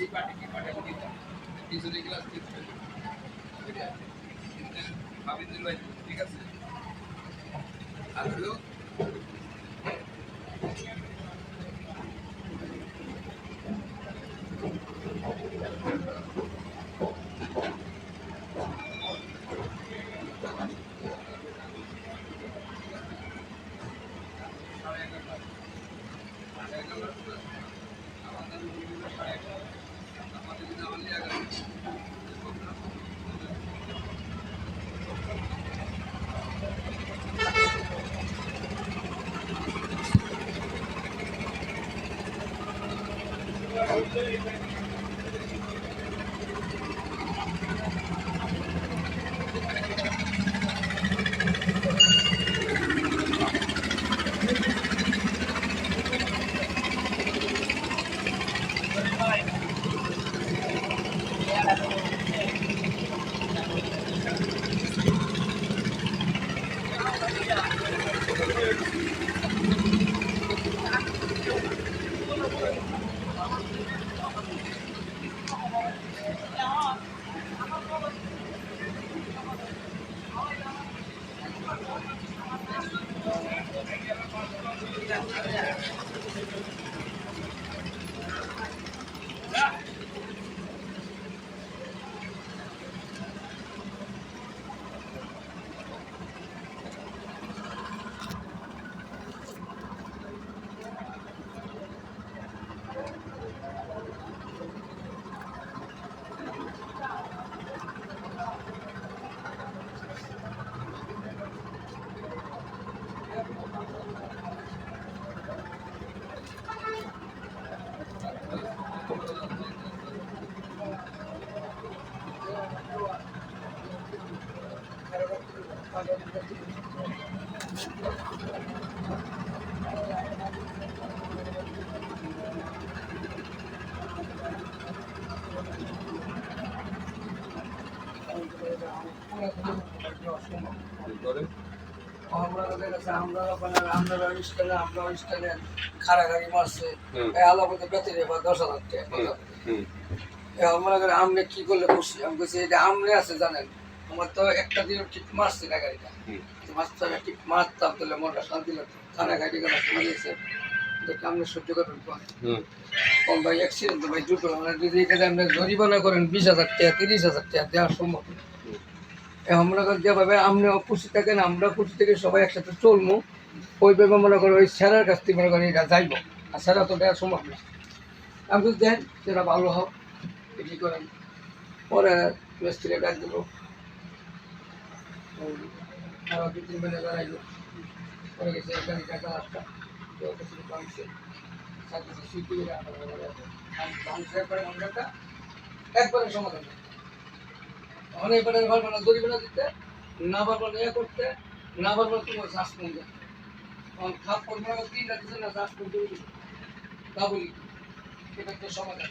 এই পার্টি কি পার্টি আমি দিতাম পিছনে ক্লাস ঠিক দিতে হাবিবুল ভাই, ঠিক আছে? আর হলো করে আমরা ওদের কাছে আমরা ওখানে খাড়াখাড়ি মারছে আলাপতে বেতন এবার দশ হাজার টাকা করেন আমনে কি করলে খুশি? আমি বলছি এটা আমনে আছে জানেন আমার তো একটা দিন ঠিক মারছি না গাড়িটা। মাছটা ঠিক মারতাম তাহলে মনটা শান্তি লাগতো থানা গাড়ি গেলে মারিয়েছে দেখে আপনি সহ্য করবেন কম ভাই অ্যাক্সিডেন্ট ভাই দুটো মানে যদি এখানে আপনি জরিমানা করেন বিশ হাজার টাকা তিরিশ হাজার টাকা দেওয়া সম্ভব। এখন যেভাবে আপনিও খুশি থাকেন আমরা খুশি থেকে সবাই একসাথে চলবো ওইভাবে মনে করো ওই স্যারের কাছ থেকে মনে করেন এটা যাইব। আর স্যারা তো দেওয়া সম্ভব না। আমি দেন সেটা ভালো হোক কি করেন। পরে মিস্ত্রি ডাক দেবো। আরও দু তিন মিনিট দাঁড়াইলো। পরে গেছে গাড়ি টাকা রাস্তা কেউ কিছু ভাঙছে সাথে করে ভাঙছে একবারে ভাঙাটা একবারে সমাধান অনেক এবারে পারবে না জরিমানা দিতে, না পারবে ইয়ে করতে, না পারবে তোমার শ্বাস কমবে কারণ খাপ করবে না তিন দিচ্ছে না শ্বাস করতে তা বলি? এটা তো সমাধান।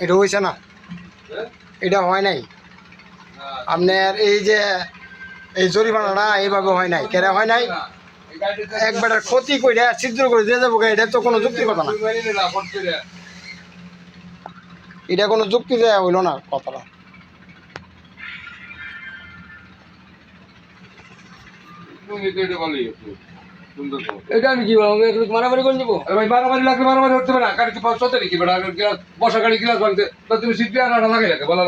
এটা হয়েছে না? এটা হয় নাই। আপনার এই যে, এই জরিমানাটা এইভাবে হয় নাই। কেন হয় নাই? একবার ক্ষতি করে ছিদ্র করে দিয়ে যাব এটা তো কোনো যুক্তির কথা না। এটা কোনো যুক্তি দেওয়া হইল না কথাটা। তুমি এটা আমি কি বলব? একটু মারামারি করে দেবো ভাই মারামারি লাগলে মারামারি হতে পারে না। গাড়ি কি পাঁচ নাকি বেটা? আগে গ্লাস বসা গাড়ি গ্লাস ভাঙতে। তো তুমি সিট দিয়ে আটা লাগাই লাগে বলা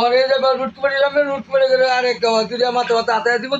আর এই যে রুট যাবে রুট করে গেলে আর একটা মাথা মাথা হাতে দিব